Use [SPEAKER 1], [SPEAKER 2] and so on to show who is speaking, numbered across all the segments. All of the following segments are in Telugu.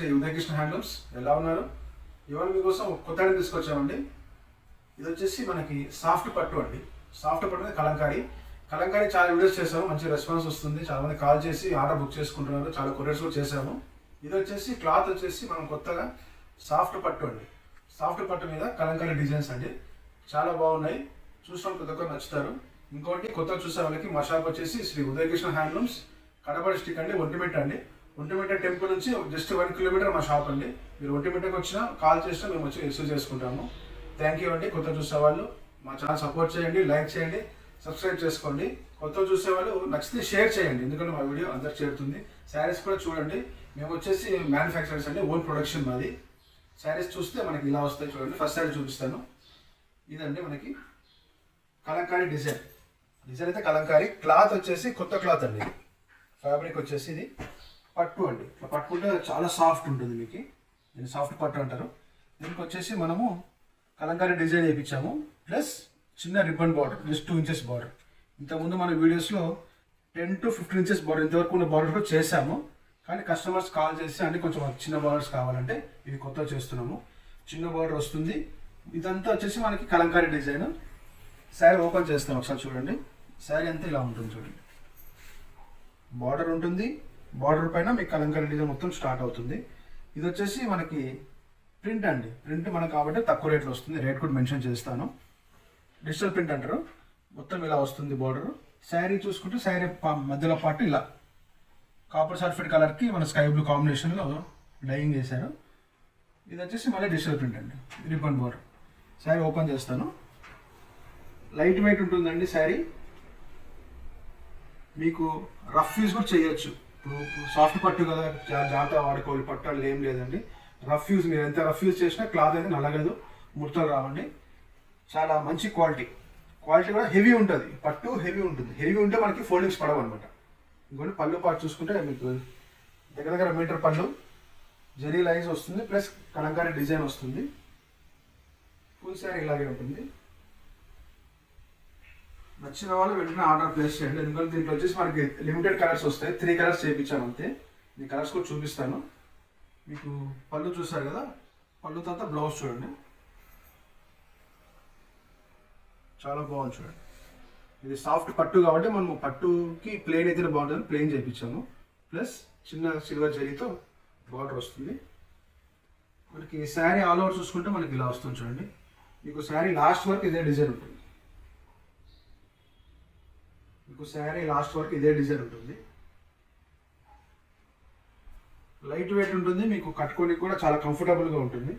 [SPEAKER 1] శ్రీ ఉదయకృష్ణ హ్యాండ్లూమ్స్. ఎలా ఉన్నారు? ఇవాళ మీకోసం ఒక కొత్త ఐటమ్ తీసుకొచ్చామండి. ఇది వచ్చేసి మనకి సాఫ్ట్ పట్టు అండి. సాఫ్ట్ పట్టు అనేది కలంకారీ. కలంకారీ చాలా వీడియోస్ చేసాము మంచి రెస్పాన్స్ వస్తుంది. చాలామంది కాల్ చేసి ఆర్డర్ బుక్ చేసుకుంటున్నారు. చాలా కొరియర్స్ కూడా చేసాము ఇది వచ్చేసి క్లాత్ వచ్చేసి మనం కొత్తగా సాఫ్ట్ పట్టు అండి. సాఫ్ట్ పట్టు మీద కలంకారీ డిజైన్స్ అండి. చాలా బాగున్నాయి. చూసిన ప్రతి ఒక్కరు నచ్చుతారు. ఇంకోటి కొత్తగా చూసే వాళ్ళకి మా షాప్ వచ్చేసి శ్రీ ఉదయకృష్ణ హ్యాండ్లూమ్స్. కడపడి స్టిక్ అండి ఒంటిమిట్ట అండి. ఒంటిమిట్ట టెంపుల్ నుంచి జస్ట్ వన్ కిలోమీటర్ మా షాప్ అండి. మీరు ఒంటిమిట్టకి వచ్చినా కాల్ చేసినా మేము వచ్చి రిసీవ్ చేసుకుంటాము. థ్యాంక్ యూ అండి. కొత్త చూసే వాళ్ళు మా ఛానల్ సపోర్ట్ చేయండి లైక్ చేయండి సబ్స్క్రైబ్ చేసుకోండి. కొత్త చూసే వాళ్ళు నచ్చితే షేర్ చేయండి. ఎందుకంటే మా వీడియో అందరికి చేరుతుంది. శారీస్ కూడా చూడండి. మేము వచ్చేసి మ్యానుఫ్యాక్చరర్స్ అండి ఓన్ ప్రొడక్షన్ మాది. శారీస్ చూస్తే మనకి ఇలా వస్తాయి చూడండి. ఫస్ట్ శారీ చూపిస్తాను. ఇదండి మనకి కలంకారీ డిజైన్ డిజైన్ అయితే కలంకారీ. క్లాత్ వచ్చేసి కొత్త క్లాత్ అండి. ఫ్యాబ్రిక్ వచ్చేసి ఇది. పట్టు అండి. ఇట్లా పట్టుకుంటే చాలా సాఫ్ట్ ఉంటుంది మీకు. దీన్ని సాఫ్ట్ పట్టు అంటారు. దీనికి వచ్చేసి మనము కలంకారీ డిజైన్ వేయించాము. ప్లస్ చిన్న ribbon border just two inches border. ఇంతకుముందు మన వీడియోస్లో ten to fifteen inches border ఇంతవరకు ఉన్న బార్డర్ కూడా చేసాము కానీ కస్టమర్స్ కాల్ చేసి అంటే కొంచెం చిన్న బార్డర్స్ కావాలంటే ఇవి కొత్తగా చేస్తున్నాము. చిన్న బార్డర్ వస్తుంది. ఇదంతా వచ్చేసి మనకి కలంకారీ డిజైన్. శారీ ఓపెన్ చేస్తాం ఒకసారి చూడండి. శారీ అంతా ఇలా ఉంటుంది చూడండి. బార్డర్ ఉంటుంది. బార్డర్ పైన మీకు కలంకారీ డిజైన్ మొత్తం స్టార్ట్ అవుతుంది. ఇది వచ్చేసి మనకి ప్రింట్ అండి. ప్రింట్ మనకు కాబట్టి తక్కువ రేట్లో వస్తుంది. రేట్ కూడా మెన్షన్ చేస్తాను. డిజిటల్ ప్రింట్ అంటారు. మొత్తం ఇలా వస్తుంది బార్డర్ శారీ చూసుకుంటే శారీ మధ్యలో పాటు ఇలా. కాపర్ సల్ఫేట్ కలర్కి మన స్కై బ్లూ కాంబినేషన్లో డైయింగ్ చేశారు. ఇది వచ్చేసి మళ్ళీ డిజిటల్ ప్రింట్ అండి. రిబన్ బార్డర్ శారీ ఓపెన్ చేస్తాను. లైట్ వెయిట్ ఉంటుందండి శారీ మీకు రఫ్ యూజ్ కూడా చేయొచ్చు. ఇప్పుడు సాఫ్ట్ పట్టు కదా జా- జాగ్రత్త వాడుకోవాలి పట్టాలు ఏం లేదండి. రఫ్ యూజ్ మీరు ఎంత రఫ్ యూజ్ చేసినా క్లాత్ అయితే నలగదు ముడతలు రావండి. చాలా మంచి క్వాలిటీ. క్వాలిటీ కూడా హెవీ ఉంటుంది. పట్టు హెవీ ఉంటుంది. హెవీ ఉంటే మనకి ఫోల్డింగ్స్ పడవు అనమాట ఇంకోటి పళ్ళు పాటు చూసుకుంటే మీకు దగ్గర దగ్గర మీటర్ పళ్ళు జెరీ లైన్స్ వస్తుంది ప్లస్ కలంకారీ డిజైన్ వస్తుంది. ఫుల్ శారీ ఇలాగే ఉంటుంది. నచ్చిన వాళ్ళు వెంటనే ఆర్డర్ ప్లేస్ చేయండి. ఎందుకంటే దీంట్లో వచ్చేసి మనకి లిమిటెడ్ కలర్స్ వస్తాయి. త్రీ కలర్స్ చేయించాను అంతే. ఈ కలర్స్ కూడా చూపిస్తాను. మీకు పళ్ళు చూసారు కదా? పళ్ళు తర్వాత బ్లౌజ్ చూడండి. చాలా బాగుంది చూడండి. ఇది సాఫ్ట్ పట్టు కాబట్టి మనం పట్టుకి ప్లేన్ అయితేనే బాగుంటుంది ప్లేన్ చేయించాము. ప్లస్ చిన్న సిల్వర్ జరీతో బార్డర్ వస్తుంది. మనకి శారీ ఆల్ ఓవర్ చూసుకుంటే మనకి ఇలా వస్తుంది చూడండి. మీకు శారీ లాస్ట్ వరకు ఇదే డిజైన్ ఉంటుంది. మీకు శారీ లాస్ట్ వరకు ఇదే డిజైన్ ఉంటుంది. లైట్ వెయిట్ ఉంటుంది మీకు కట్టుకోనికి కూడా చాలా కంఫర్టబుల్గా ఉంటుంది.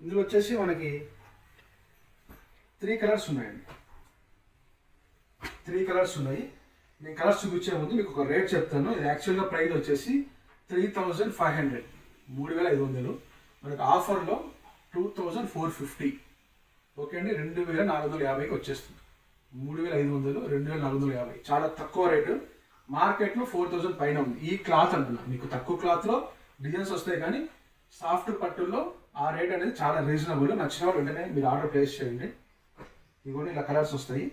[SPEAKER 1] ఇందులో వచ్చేసి మనకి త్రీ కలర్స్ ఉన్నాయండి. త్రీ కలర్స్ ఉన్నాయి. నేను కలర్స్ చూపించే ముందు మీకు ఒక రేట్ చెప్తాను. ఇది యాక్చువల్గా ప్రైస్ వచ్చేసి త్రీ థౌజండ్ ఫైవ్ హండ్రెడ్. మూడు వేల ఐదు వందలు. మనకు ఆఫర్లో two thousand four fifty. Okay అండి రెండు వేల నాలుగు వందల యాభైకి వచ్చేస్తుంది. మూడు వేల ఐదు వందలు రెండు వేల నాలుగు వందల యాభై. చాలా తక్కువ రేటు. మార్కెట్లో ఫోర్ థౌజండ్ పైన ఉంది. ఈ క్లాత్ అంటున్నా. మీకు తక్కువ క్లాత్లో డిజైన్స్ వస్తాయి కానీ సాఫ్ట్ పట్టుల్లో ఆ రేట్ అనేది చాలా రీజనబుల్. నచ్చిన వాళ్ళు వెంటనే మీరు ఆర్డర్ ప్లేస్ చేయండి. ఇవన్నీ ఇలా కలర్స్ వస్తాయి.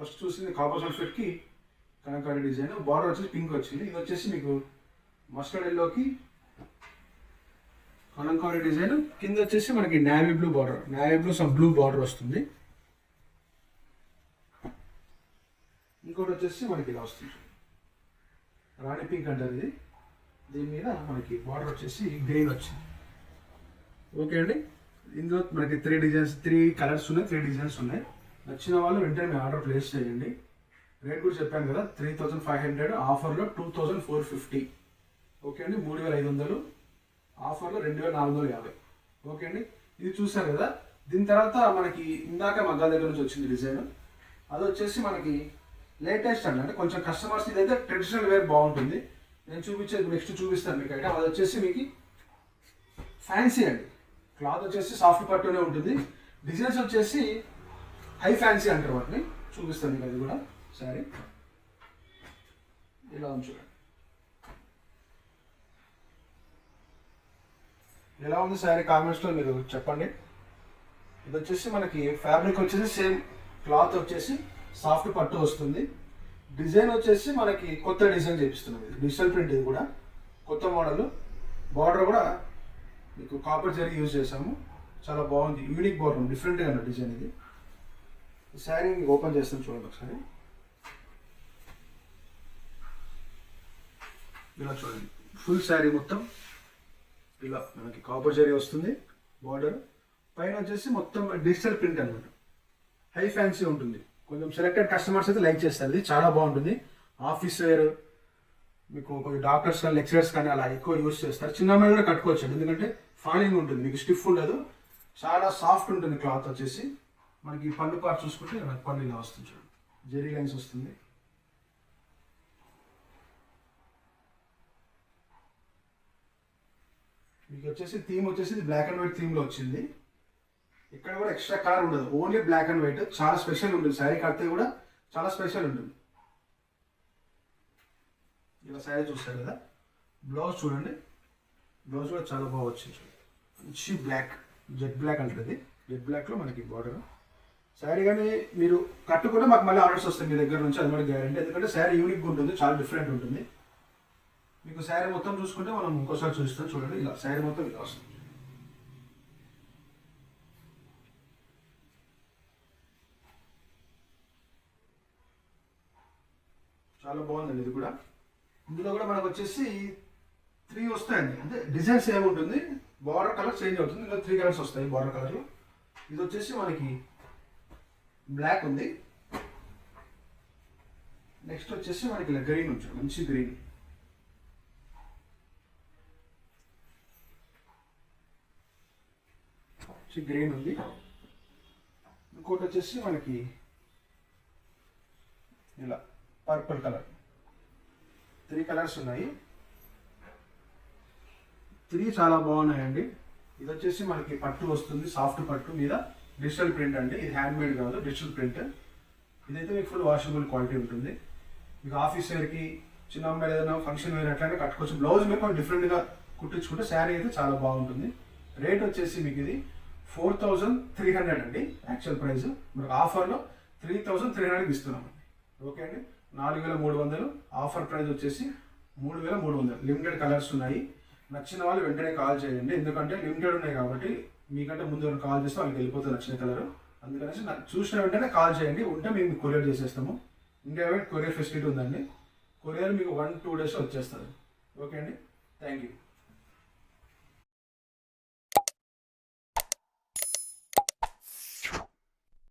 [SPEAKER 1] ఫస్ట్ చూసింది కాపర్ సల్ఫేట్కి కనకారి డిజైన్. బార్డర్ వచ్చేసి పింక్ వచ్చింది. ఇది వచ్చేసి మీకు మస్టర్డ్ ఎల్లోకి కలంకారీ డిజైన్. కింద వచ్చేసి మనకి navy blue border navy blue some blue border వస్తుంది. ఇంకోటి వచ్చేసి మనకి ఇలా వస్తుంది. రాణి పింక్ అంటారు ఇది. దీని మీద మనకి బార్డర్ వచ్చేసి గ్రీన్ వచ్చింది. ఓకే అండి? ఇందులో మనకి త్రీ డిజైన్స్ త్రీ కలర్స్ ఉన్నాయి త్రీ డిజైన్స్ ఉన్నాయి. నచ్చిన వాళ్ళు వెంటనే మీ ఆర్డర్ ప్లేస్ చేయండి. రేట్ కూడా చెప్పాను కదా త్రీ థౌజండ్ ఫైవ్ హండ్రెడ్ ఆఫర్లో two thousand four fifty okay అండి? మూడు వేల ఐదు వందలు. ఆఫర్లో రెండు వేల నాలుగు వందల యాభై. ఓకే అండి? ఇది చూసారు కదా? దీని తర్వాత మనకి ఇందాక మగ్గా దగ్గర నుంచి వచ్చింది డిజైన్. అది వచ్చేసి మనకి లేటెస్ట్ అండి. అంటే కొంచెం కస్టమర్స్ ఇదైతే ట్రెడిషనల్ వేర్ బాగుంటుంది. నేను చూపించేది నెక్స్ట్ చూపిస్తాను మీకు ఐటమ్ అది వచ్చేసి మీకు ఫ్యాన్సీ అండి. క్లాత్ వచ్చేసి సాఫ్ట్ పట్టునే ఉంటుంది. డిజైన్స్ వచ్చేసి హై ఫ్యాన్సీ అంటారు వాటిని. చూపిస్తాను మీకు అది కూడా. సారీ ఇలా ఉంచుకోండి ఎలా ఉంది శారీ కామెంట్స్లో మీరు చెప్పండి. ఇది వచ్చేసి మనకి ఫ్యాబ్రిక్ వచ్చేసి సేమ్ క్లాత్ వచ్చేసి సాఫ్ట్ పట్టు వస్తుంది. డిజైన్ వచ్చేసి మనకి కొత్త డిజైన్ చేపిస్తున్నాం ఇది డిజిటల్ ప్రింట్ ఇది కూడా. కొత్త మోడల్ బార్డర్ కూడా మీకు కాపర్ జరీ యూజ్ చేసాము చాలా బాగుంది. యూనిక్ బార్డర్ డిఫరెంట్గా ఉన్న డిజైన్ ఇది. ఈ శారీ మీకు ఓపెన్ చేస్తాను చూడండి ఒకసారి. ఇలా చూడండి. ఫుల్ శారీ మొత్తం. ఇలా మనకి కాపర్ జరీ వస్తుంది బార్డర్ పైన వచ్చేసి మొత్తం డిజిటల్ ప్రింట్ అనమాట హై ఫ్యాన్సీ ఉంటుంది. కొంచెం సెలెక్టెడ్ కస్టమర్స్ అయితే లైక్ చేస్తారు. ఇది చాలా బాగుంటుంది. ఆఫీస్ వేర్ మీకు కొంచెం డాక్టర్స్ కానీ లెక్చరర్స్ కానీ అలా ఎక్కువ యూస్ చేస్తారు. చిన్న అమ్మాయిలు కూడా కట్టుకోవచ్చు. ఎందుకంటే ఫాలింగ్ ఉంటుంది. మీకు స్టిఫ్ ఉండదు. చాలా సాఫ్ట్ ఉంటుంది క్లాత్ వచ్చేసి. మనకి ఈ పళ్ళు పార్ట్ చూసుకుంటే పళ్ళు ఇలా వస్తుంది చూడండి. జెరీ లైన్స్ వస్తుంది. మీకు వచ్చేసి థీమ్ వచ్చేసి ఇది బ్లాక్ అండ్ వైట్ థీమ్లో వచ్చింది. ఇక్కడ కూడా ఎక్స్ట్రా కలర్ ఉండదు. ఓన్లీ బ్లాక్ అండ్ వైట్ చాలా స్పెషల్ ఉంటుంది. శారీ కడితే కూడా చాలా స్పెషల్ ఉంటుంది. ఇలా శారీ చూస్తారు కదా? బ్లౌజ్ చూడండి. బ్లౌజ్ కూడా చాలా బాగా వచ్చింది. మంచి బ్లాక్ జెడ్ బ్లాక్ అంటుంది. జెడ్ బ్లాక్లో మనకి బార్డర్ శారీ కానీ మీరు కట్టుకుంటే మాకు మళ్ళీ ఆర్డర్స్ వస్తాయి మీ దగ్గర నుంచి. అది మనకి గ్యారంటీ ఎందుకంటే శారీ యూనిక్గా ఉంటుంది. చాలా డిఫరెంట్ ఉంటుంది. మీకు శారీ మొత్తం చూసుకుంటే మనం ఇంకోసారి చూస్తాం చూడండి ఇలా శారీ మొత్తం ఇలా వస్తుంది. చాలా బాగుందండి ఇది కూడా. ఇందులో కూడా మనకు వచ్చేసి త్రీ వస్తాయండి. అంటే డిజైన్ సేమ్ ఉంటుంది బార్డర్ కలర్ చేంజ్ అవుతుంది. ఇందులో త్రీ కలర్స్ వస్తాయి బార్డర్ కలర్ ఇది వచ్చేసి మనకి బ్లాక్ ఉంది. నెక్స్ట్ వచ్చేసి మనకి ఇలా గ్రీన్ ఉంటుంది మంచి గ్రీన్ వచ్చి గ్రీన్ ఉంది. ఇంకోటి వచ్చేసి మనకి ఇలా పర్పుల్ కలర్. త్రీ కలర్స్ ఉన్నాయి. త్రీ చాలా బాగున్నాయండి. ఇది వచ్చేసి మనకి పట్టు వస్తుంది సాఫ్ట్ పట్టు మీద డిజిటల్ ప్రింట్ అండి. ఇది హ్యాండ్ మేడ్ కాదు డిజిటల్ ప్రింట్. ఇదైతే మీకు ఫుల్ వాషబుల్ క్వాలిటీ ఉంటుంది. మీకు ఆఫీస్ వేర్కి చిన్న అమ్మాయి ఏదైనా ఫంక్షన్ వేర్ అట్లనే కట్టుకోవచ్చు. బ్లౌజ్ మీకు డిఫరెంట్గా కుట్టించుకుంటే శారీ అయితే చాలా బాగుంటుంది. రేట్ వచ్చేసి మీకు ఇది ఫోర్ థౌజండ్ త్రీ హండ్రెడ్ అండి యాక్చువల్ ప్రైస్ మనకు ఆఫర్లో త్రీ థౌజండ్ త్రీ హండ్రెడ్కి ఇస్తున్నామండి ఓకే అండి? నాలుగు వేల మూడు వందలు. ఆఫర్ ప్రైస్ వచ్చేసి మూడు వేల మూడు వందలు. లిమిటెడ్ కలర్స్ ఉన్నాయి. నచ్చిన వాళ్ళు వెంటనే కాల్ చేయండి. ఎందుకంటే లిమిటెడ్ ఉన్నాయి కాబట్టి మీకంటే ముందు కాల్ చేస్తే వాళ్ళకి వెళ్ళిపోతుంది నచ్చిన కలర్ అందుకనేసి నాకు చూసిన వెంటనే కాల్ చేయండి. ఉంటే మేము కొరియర్ చేసేస్తాము. ఇండియా వైడ్ కొరియర్ ఫెసిలిటీ ఉందండి. కొరియర్ మీకు వన్ టూ డేస్ వచ్చేస్తుంది. ఓకే అండి? Thank you